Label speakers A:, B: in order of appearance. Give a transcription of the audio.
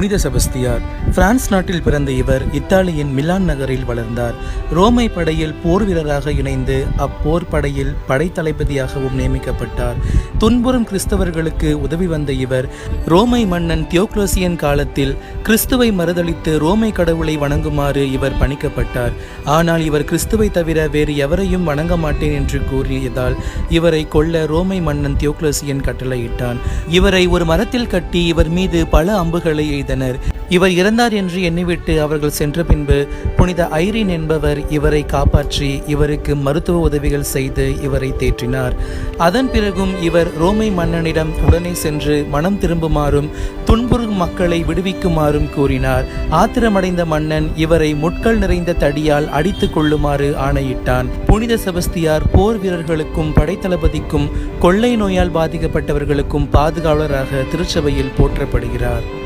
A: புனித செபஸ்தியார் பிரான்ஸ் நாட்டில் பிறந்த இவர் இத்தாலியின் மிலான் நகரில் வளர்ந்தார். ரோமை படையில் போர் வீரராக இணைந்து அப்போர் படையில் படைத்தளபதியாகவும் நியமிக்கப்பட்டார். துன்புறும் கிறிஸ்தவர்களுக்கு உதவி வந்த இவர் ரோமை மன்னன் தியோக்ளோசியன் காலத்தில் கிறிஸ்துவை மறுதளித்து ரோமை கடவுளை வணங்குமாறு இவர் பணிக்கப்பட்டார். ஆனால் இவர் கிறிஸ்துவை தவிர வேறு எவரையும் வணங்க மாட்டேன் என்று கூறியதால் இவரை கொல்ல ரோமை மன்னன் தியோக்ளோசியன் கட்டளையிட்டான். இவரை ஒரு மரத்தில் கட்டி இவர் மீது பல அம்புகளை எய்த அறிந்தனர் இவர் இறந்தார் என்று எண்ணிவிட்டு அவர்கள் சென்ற பின்பு புனித ஐரின் என்பவர் இவரை காப்பாற்றி இவருக்கு மருத்துவ உதவிகள் செய்து இவரை தேற்றினார். அதன் பிறகும் இவர் ரோமை மன்னனிடம் உடனே சென்று மனம் திரும்புமாறும் துன்புறும் மக்களை விடுவிக்குமாறும் கூறினார். ஆத்திரமடைந்த மன்னன் இவரை முட்கள் நிறைந்த தடியால் அடித்துக் கொள்ளுமாறு ஆணையிட்டான். புனித செபஸ்தியார் போர் வீரர்களுக்கும் படைத்தளபதிக்கும் கொள்ளை நோயால் பாதிக்கப்பட்டவர்களுக்கும் பாதுகாவலராக திருச்சபையில் போற்றப்படுகிறார்.